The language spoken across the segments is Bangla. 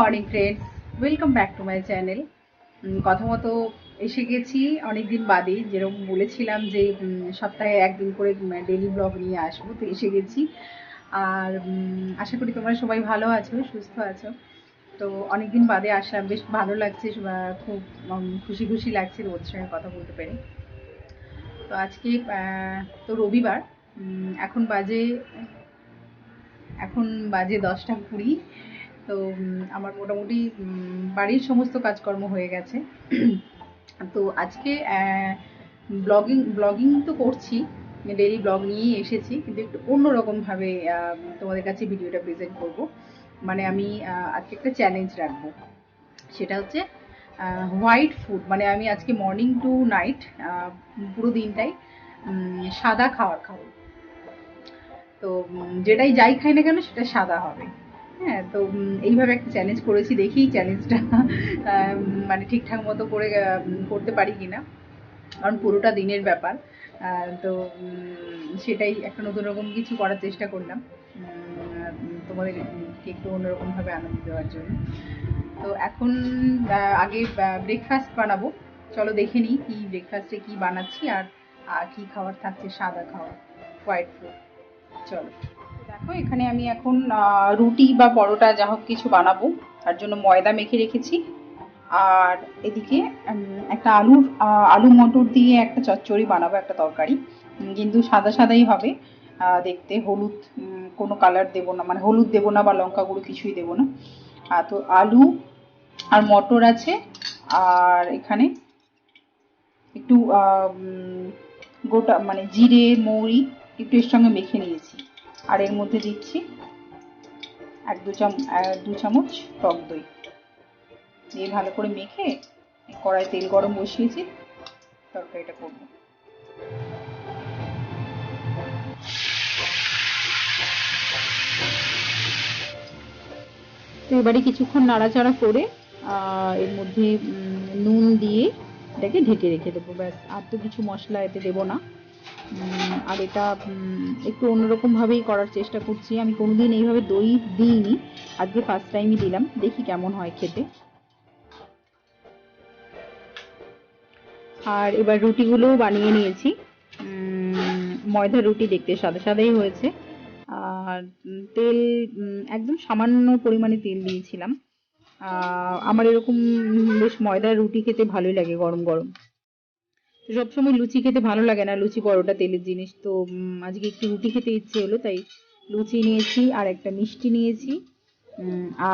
Morning friends welcome back to my channel কথা মতো এসে গেছি অনেক দিন বাদে। যেরকম বলেছিলাম যে সপ্তাহে একদিন করে ডেলি ব্লগ নিয়ে আসব, তো এসে গেছি। আর আশা করি তোমরা সবাই ভালো আছো, সুস্থ আছো। তো অনেকদিন বাদে আসলাম। বেশ ভালো লাগছে খুব খুশি খুশি লাগছে ওদের সঙ্গে কথা বলতে পেরে। তো আজকে তো রবিবার এখন বাজে এখন বাজে দশটা কুড়ি। তো আমার মোটামুটি বাড়ির সমস্ত কাজকর্ম হয়ে গেছে। তো আজকে ব্লগিং ব্লগিং তো করছি, ডেইলি ব্লগ নিয়েই এসেছি, কিন্তু একটু অন্যরকমভাবে তোমাদের কাছে ভিডিওটা প্রেজেন্ট করব। মানে আমি আজকে একটা চ্যালেঞ্জ রাখব। সেটা হচ্ছে হোয়াইট ফুড মানে আমি আজকে মর্নিং টু নাইট পুরো দিনটাই সাদা খাওয়ার খাব। তো যেটাই যাই খাই না কেন, সেটা সাদা হবে। হ্যাঁ তো এইভাবে একটা চ্যালেঞ্জ করেছি, দেখি চ্যালেঞ্জটা মানে ঠিকঠাক মতো করে করতে পারি কি না কারণ পুরোটা দিনের ব্যাপার তো সেটাই একটা নতুন রকম কিছু করার চেষ্টা করলাম তোমাদের একটু অন্যরকমভাবে আনন্দ দেওয়ার জন্য। তো এখন আগে ব্রেকফাস্ট বানাবো। চলো দেখে নিই কি ব্রেকফাস্টে কি বানাচ্ছি আর আর কি খাবার থাকছে, সাদা খাবার হোয়াইট ফুড চলো। দেখো এখানে আমি এখন রুটি বা পরোটা যা হোক কিছু বানাবো। তার জন্য ময়দা মেখে রেখেছি। আর এদিকে একটা আলুর আলু মটর দিয়ে একটা চচ্চড়ি বানাবো একটা তরকারি। কিন্তু সাদা সাদাই হবে। দেখতে হলুদ কোনো কালার দেবো না। মানে হলুদ দেবো না বা লঙ্কা গুঁড়ো কিছুই দেবো না। তো আলু আর মটর আছে। আর এখানে একটু গোটা মানে জিরে, মৌরি একটু এর সঙ্গে মেখে নিয়েছি। আর এর মধ্যে দিচ্ছি এক দু চাম আহ, দু চামচ টক দই। দিয়ে ভালো করে মেখে কড়াই তেল গরম বসিয়েছি তরকারিটা করব। তো এবারে কিছুক্ষণ নাড়াচাড়া করে এর মধ্যে নুন দিয়ে এটাকে ঢেকে রেখে দেবো ব্যাস। আর তো কিছু মশলা এতে দেবো না। আর এটা একটু অন্যরকম ভাবেই করার চেষ্টা করছি। আমি কোনোদিন এইভাবে দই দিইনি। আজকে ফার্স্ট টাইমই দিলাম। দেখি কেমন হয় খেতে। আর এবার রুটিগুলোও বানিয়ে নিয়েছি। উম, ময়দার রুটি দেখতে সাদা সাদাই হয়েছে। আর তেল একদম সামান্য পরিমাণে তেল দিয়েছিলাম। আমার এরকম বেশ ময়দার রুটি খেতে ভালোই লাগে গরম গরম। সবসময় লুচি খেতে ভালো লাগে না, লুচি পরোটা, তেলের জিনিস। তো আজকে একটু রুটি খেতে ইচ্ছে হলো, তাই লুচি নিয়েছি আর একটা মিষ্টি নিয়েছি।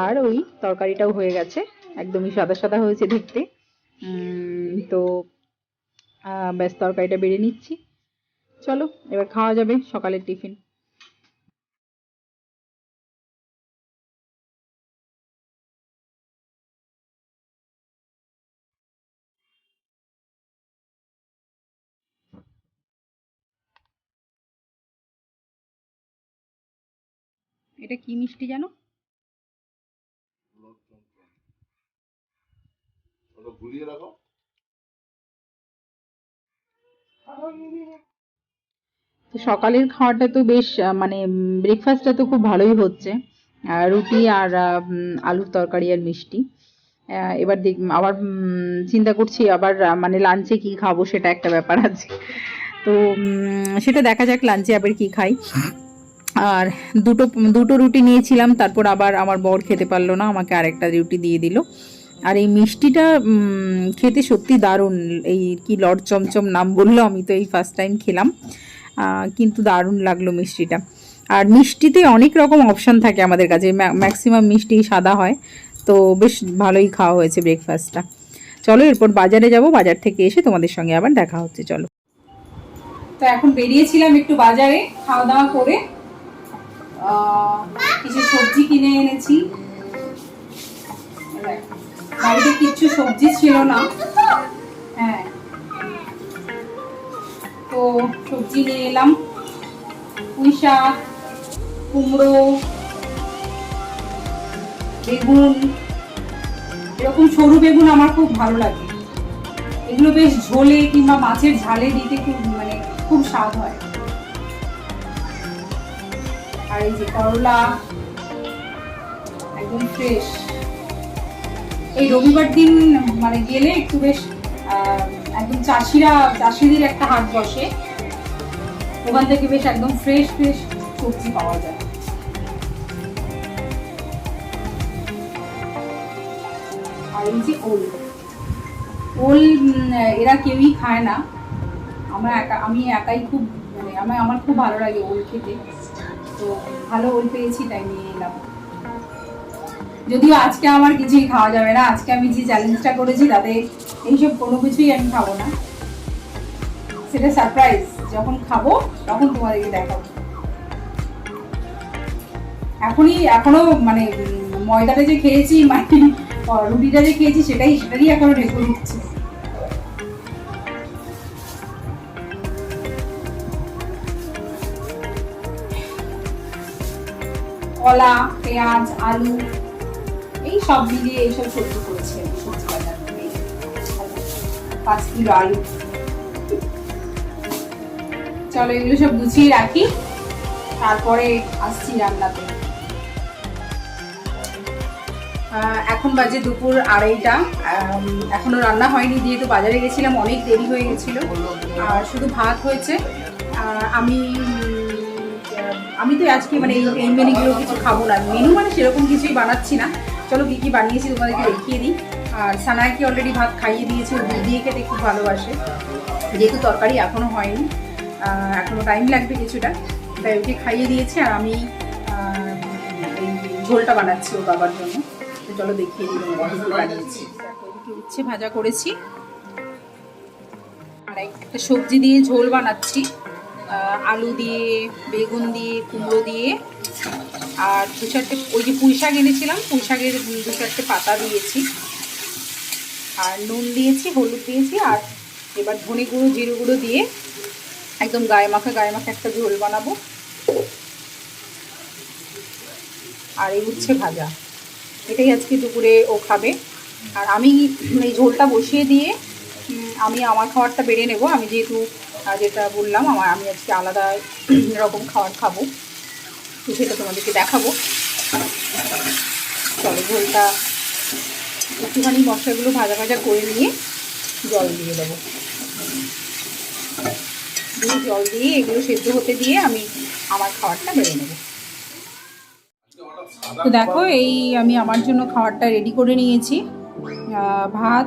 আর ওই তরকারিটাও হয়ে গেছে, একদমই সাদা সাদা হয়েছে দেখতে। তো ব্যাস তরকারিটা বেড়ে নিচ্ছি। চলো, এবার খাওয়া যাবে সকালের টিফিন। এটা কি মিষ্টি জানো? রাখো। তো সকালের খাওয়াটা তো বেশ মানে ব্রেকফাস্টটা তো খুব ভালোই হচ্ছে। রুটি আর আলুর তরকারি আর মিষ্টি। আহ, এবার দেখ আবার চিন্তা করছি আবার মানে লাঞ্চে কি খাব সেটা একটা ব্যাপার আছে। তো সেটা দেখা যাক লাঞ্চে আবার কি খাই। আর দুটো দুটো রুটি নিয়েছিলাম, তারপর আবার আমার বর খেতে পারল না, আমাকে আরেকটা রুটি দিয়ে দিল। আর এই মিষ্টিটা খেতে সত্যি দারুণ, এই কি লড চমচম নাম বলল, আমি তো এই ফার্স্ট টাইম খেলাম। কিন্তু দারুণ লাগল মিষ্টিটা। আর মিষ্টিতে অনেক রকম অপশান থাকে আমাদের কাছে ম্যাক্সিমাম মিষ্টি সাদা হয়। তো বেশ ভালোই খাওয়া হয়েছে ব্রেকফাস্টটা চলো, এরপর বাজারে যাব, বাজার থেকে এসে তোমাদের সঙ্গে আবার দেখা হচ্ছে, চলো। তো এখন বেরিয়েছিলাম একটু বাজারে, খাওয়া দাওয়া করে। কিছু সবজি কিনে এনেছি। বাড়িতে কিছু সবজি ছিল না। হ্যাঁ। তো সবজি নিয়ে এলাম। পুঁই শাক, কুমড়ো, বেগুন, এরকম সরু বেগুন আমার খুব ভালো লাগে। এগুলো বেশ ঝোলে কিংবা মাছের ঝালে দিতে খুব মানে খুব স্বাদ হয়। আর এই যে করলা, একদম ফ্রেশ এই রবিবার দিন মানে গেলে একটু বেশ একদম চাষিরা, চাষিদের একটা হাট বসে। ওখান থেকে বেশ একদম ফ্রেশ ফ্রেশ সবজি পাওয়া যায়। আর এই যে ওল ওল এরা কেউই খায় না। আমার একা, আমি একাই খুব মানে আমার খুব ভালো লাগে ওল খেতে। তো ভালো ওল পেয়েছি, তাই নিয়ে এলাম। যদিও আজকে আমার কিছুই খাওয়া যাবে না, আজকে আমি যে চ্যালেঞ্জটা করেছি তাতে এইসব কোনো কিছুই আমি খাব না। সেটা সারপ্রাইজ যখন খাব তখন তোমাদেরকে দেখাবো। এখনই এখনও মানে ময়দাটা যে খেয়েছি মানে রুটিটা যে খেয়েছি, সেটাই, সেটারই এখনও ঢেকে দিচ্ছে কলা পেঁয়াজ আলু এই সব মিলিয়ে এইসব সবজি করেছি আমি সবজি বাজার থেকে। পাঁচ কিলো আলু। চলো এগুলো সব গুছিয়ে রাখি তারপরে আসছি রান্নাতে। এখন বাজে দুপুর আড়াইটা। আম, এখনও রান্না হয়নি যেহেতু বাজারে গেছিলাম অনেক দেরি হয়ে গেছিল। আর শুধু ভাত হয়েছে। আমি আমি তো আজকে মানে এই মেনুগুলো কিছু খাব না। মেনু মানে সেরকম কিছুই বানাচ্ছি না। চলো কী কী বানিয়েছি তোমাদেরকে দেখিয়ে দিই। আর সানায়াকে অলরেডি ভাত খাইয়ে দিয়েছি দুধ দিয়ে খেতে খুব ভালোবাসে। যেহেতু তরকারি এখনও হয়নি আহ, এখনও টাইম লাগবে কিছুটা। তাই ওকে খাইয়ে দিয়েছি আর আমি ঝোলটা বানাচ্ছি ওর বাবার জন্য। তো চলো দেখিয়ে দিই বানিয়েছি। উচ্ছে ভাজা করেছি। আর একটা সবজি দিয়ে ঝোল বানাচ্ছি। আলু দিয়ে, বেগুন দিয়ে, কুমড়ো দিয়ে। আর দু চারটে, ওই যে পুঁই শাক এনেছিলাম, পুঁই শাকের দু চারটে পাতা দিয়েছি। আর নুন দিয়েছি, হলুদ দিয়েছি, আর এবার ধনে গুঁড়ো, জিরে গুঁড়ো দিয়ে একদম গায়ে মাখা গায়ে মাখা একটা ঝোল বানাবো। আর এই উচ্ছে ভাজা। এটাই আজকে দুপুরে ও খাবে। আর আমি এই ঝোলটা বসিয়ে দিয়ে আমি আমার খাবারটা বেড়ে নেব। আমি যেহেতু আহ, যেটা বললাম আমার আমি আজকে আলাদা রকম খাবার খাব। তো সেটা তোমাদেরকে দেখাবো। চলো ঝোলটা একটুখানি মশলাগুলো ভাজা ভাজা করে নিয়ে জল দিয়ে দেবো। দিয়ে জল দিয়ে এগুলো সেদ্ধ হতে দিয়ে আমি আমার খাবারটা বেড়ে নেব। তো দেখো এই আমি আমার জন্য খাবারটা রেডি করে নিয়েছি। ভাত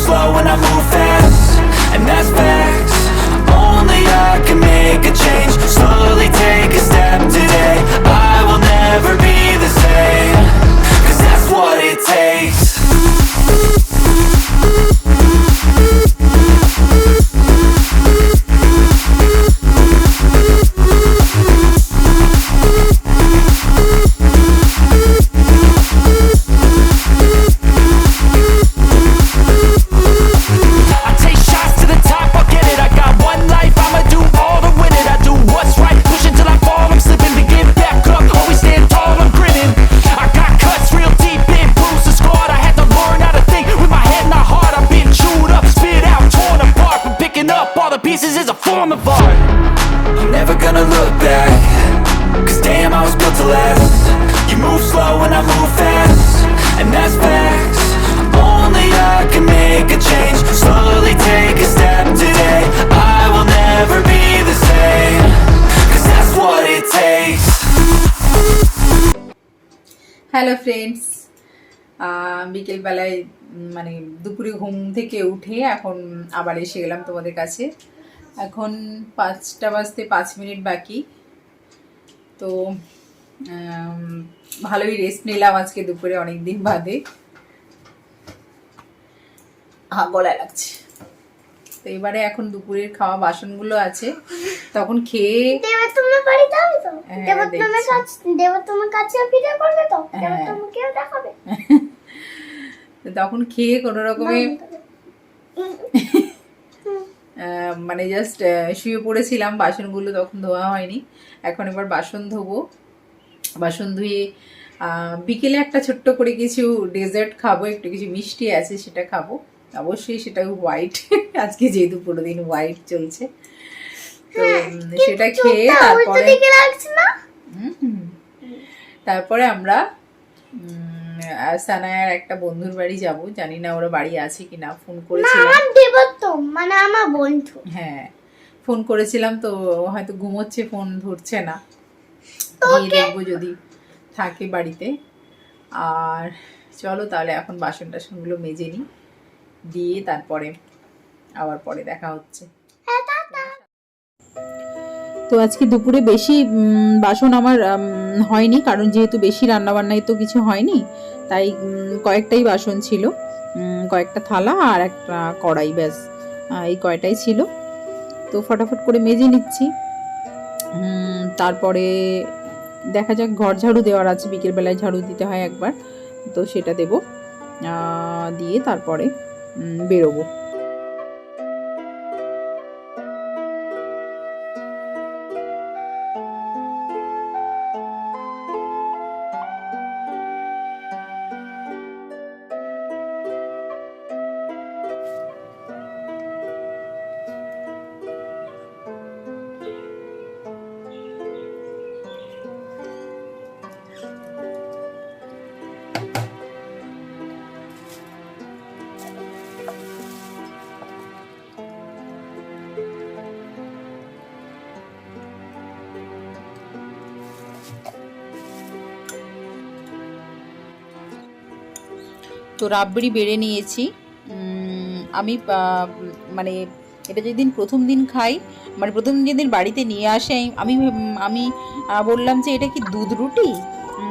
hello friends বিকেলবেলায় মানে দুপুরে ঘুম থেকে উঠে এখন আবার এসে গেলাম তোমাদের কাছে। এখন পাঁচটা বাজতে পাঁচ মিনিট বাকি। তো ভালোই রেস্ট নিলাম আজকে দুপুরে অনেক দিন বাদে গলায় লাগছে। তো এবারে এখন দুপুরের খাওয়া বাসনগুলো আছে। তখন খেয়ে দেবা তোমার তো? হ্যাঁ, দেবা তোমার কাছে দেবা তোমার কাছে ভিডিও করবে তো? দেবা হ্যাঁ। তোমাকেও দেখাবে? তখন খেয়ে কোনো রকমে মানে জাস্ট শুয়ে পড়েছিলাম বাসনগুলো তখন ধোয়া হয়নি। এখন এবার বাসন ধোবো। বাসন ধুয়ে বিকেলে একটা ছোট্ট করে কিছু ডেজার্ট খাব একটু কিছু মিষ্টি আছে সেটা খাব। অবশ্যই সেটা হোয়াইট আজকে যেহেতু পুরো দিন হোয়াইট চলছে। তো সেটা খেয়ে তারপরে। তারপরে আমরা সানায়ার একটা বন্ধুর বাড়ি যাব। জানি না ওরা বাড়ি আছে কিনা। ফোন করেছিলাম। মানে আমার বন্ধু। হ্যাঁ ফোন করেছিলাম তো হয়তো ঘুমোচ্ছে ফোন ধরছে না। গিয়ে দেখব যদি থাকে বাড়িতে। আর চলো তাহলে এখন বাসন টাসনগুলো মেজে নিই। দিয়ে তারপরে আবার পরে দেখা হচ্ছে। হ্যাঁ তো আজকে দুপুরে বেশি বাসন আমার হয়নি কারণ যেহেতু বেশি রান্নাবান্নায় তো কিছু হয়নি তাই কয়েকটাই বাসন ছিল কয়েকটা থালা আর একটা কড়াই ব্যাস এই কয়টাই ছিল। তো ফটাফট করে মেজে নিচ্ছি। তারপরে দেখা যাক ঘর ঝাড়ু দেওয়ার আছে বিকেলবেলায় ঝাড়ু দিতে হয় একবার তো সেটা দেব আহ, দিয়ে তারপরে বেরোবো। তো রাবড়ি বেড়ে নিয়েছি। আমি মানে এটা যেদিন প্রথম দিন খাই মানে প্রথম দিন যেদিন বাড়িতে নিয়ে আসে, আমি- আমি বললাম যে এটা কি দুধ রুটি?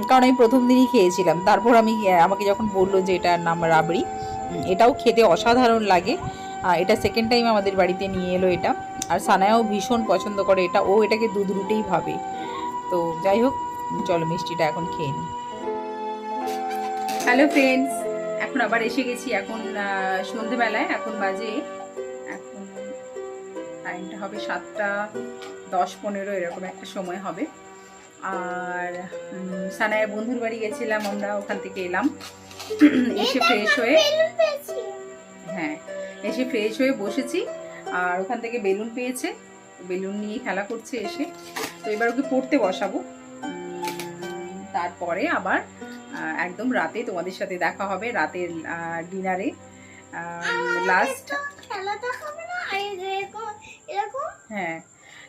কারণ আমি প্রথম দিনই খেয়েছিলাম। তারপর আমি আমাকে যখন বলল যে এটার নাম রাবড়ি এটাও খেতে অসাধারণ লাগে। এটা সেকেন্ড টাইম আমাদের বাড়িতে নিয়ে এলো এটা। আর সানায়াও ভীষণ পছন্দ করে এটা। ও এটাকে দুধ রুটিই ভাবে। তো যাই হোক, চলো মিষ্টিটা এখন খেয়ে নিই। হ্যালো ফ্রেন্ডস এখন আবার এসে গেছি এখন সন্ধেবেলায় এখন বাজে এখন টাইমটা হবে সাতটা দশ পনেরো এরকম একটা সময় হবে। আর উম, সানায়ের বন্ধুর বাড়ি গেছিলাম আমরা ওখান থেকে এলাম। এসে ফ্রেশ হয়ে হ্যাঁ এসে ফ্রেশ হয়ে বসেছি আর ওখান থেকে বেলুন পেয়েছে বেলুন নিয়ে খেলা করছে এসে। তো এবার ওকে পড়তে বসাবো। তারপরে আবার একদম রাতে তোমাদের সাথে দেখা হবে রাতের ডিনারে। লাস্ট হ্যাঁ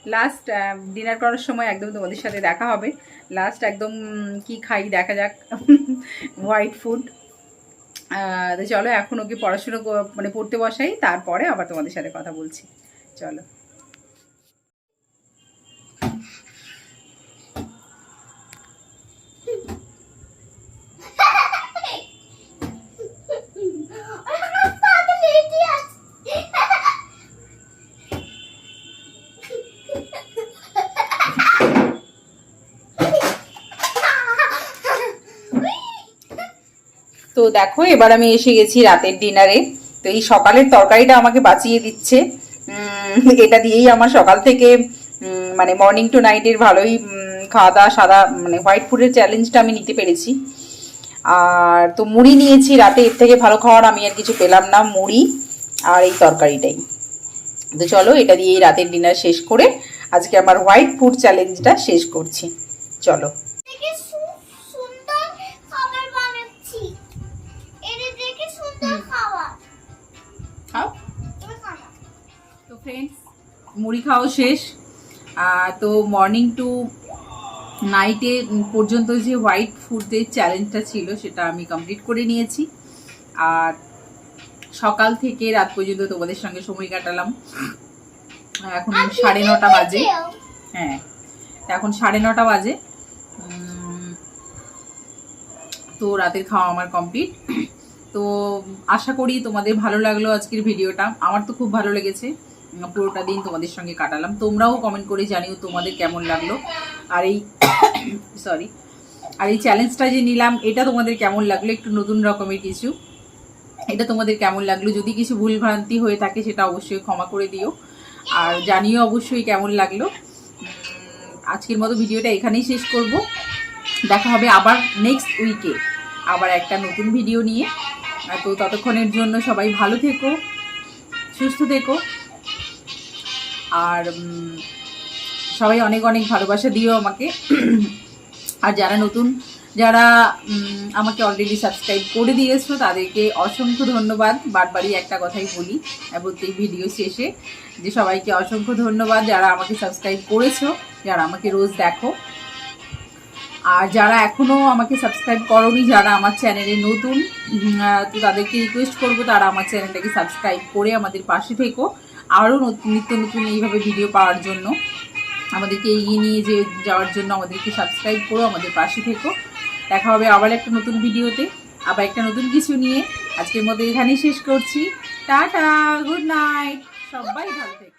লাস্ট ডিনার করার সময় একদম তোমাদের সাথে দেখা হবে। লাস্ট একদম কি খাই দেখা যাক। হোয়াইট ফুড তো চলো এখন ওকে পড়াশুনো মানে পড়তে বসাই তারপরে আবার তোমাদের সাথে কথা বলছি। চলো। তো দেখো, এবার আমি এসে গেছি রাতের ডিনারে। তো এই সকালের তরকারিটা আমাকে বাঁচিয়ে দিচ্ছে। এটা দিয়েই আমার সকাল থেকে মানে মর্নিং টু নাইটের ভালোই খাওয়া দাওয়া সাদা মানে হোয়াইট ফুডের চ্যালেঞ্জটা আমি নিতে পেরেছি। আর তো মুড়ি নিয়েছি রাতে, এর থেকে ভালো খাওয়ার আমি আর কিছু পেলাম না, মুড়ি আর এই তরকারিটাই। তো চলো, এটা দিয়েই রাতের ডিনার শেষ করে আজকে আমার হোয়াইট ফুড চ্যালেঞ্জটা শেষ করছি। চলো। ফ্রেন্ডস মুড়ি খাওয়া শেষ। তো মর্নিং টু নাইটে পর্যন্ত যে হোয়াইট ফুডের চ্যালেঞ্জটা ছিল সেটা আমি কমপ্লিট করে নিয়েছি। আর সকাল থেকে রাত পর্যন্ত তোমাদের সঙ্গে সময় কাটালাম। হ্যাঁ, এখন সাড়ে নটা বাজে। হ্যাঁ এখন সাড়ে নটা বাজে। তো রাতের খাওয়া আমার কমপ্লিট তো আশা করি তোমাদের ভালো লাগল আজকের ভিডিওটা আমার তো খুব ভালো লেগেছে। পুরোটা দিন তোমাদের সঙ্গে কাটালাম। তোমরাও কমেন্ট করে জানিও তোমাদের কেমন লাগল। আর এই সরি আর এই চ্যালেঞ্জটা যে নিলাম, এটা তোমাদের কেমন লাগল? একটু নতুন রকমের কিছু। এটা তোমাদের কেমন লাগল? যদি কিছু ভুল ভ্রান্তি হয়ে থাকে, সেটা অবশ্যই ক্ষমা করে দিও। আর জানিও অবশ্যই কেমন লাগল। আজকের মতো ভিডিওটা এখানেই শেষ করব। দেখা হবে আবার নেক্সট উইকে আবার একটা নতুন ভিডিও নিয়ে। তো ততক্ষণের জন্য সবাই ভালো থেকো, সুস্থ থেকো। আর সবাই অনেক অনেক ভালোবাসা দিও আমাকে। আর যারা নতুন, যারা আমাকে অলরেডি সাবস্ক্রাইব করে দিয়েছ, তাদেরকে অসংখ্য ধন্যবাদ। বারবারই একটা কথাই বলি প্রত্যেক ভিডিও শেষে, যে সবাইকে অসংখ্য ধন্যবাদ যারা আমাকে সাবস্ক্রাইব করেছ, যারা আমাকে রোজ দেখো। আর যারা এখনও আমাকে সাবস্ক্রাইব করনি, যারা আমার চ্যানেলে নতুন তো তাদেরকে রিকোয়েস্ট করব, তারা আমার চ্যানেলটাকে সাবস্ক্রাইব করে আমাদের পাশে থেকো। আরও নিত্য নতুন এইভাবে ভিডিও পাওয়ার জন্য। আমাদেরকে এগিয়ে নিয়ে যে যাওয়ার জন্য আমাদেরকে সাবস্ক্রাইব করো, আমাদের পাশে থেকো। দেখা হবে আবার একটা নতুন ভিডিওতে আবার একটা নতুন কিছু নিয়ে। আজকের মতো এখানেই শেষ করছি। টাটা গুড নাইট সবাই ভালো থেকো।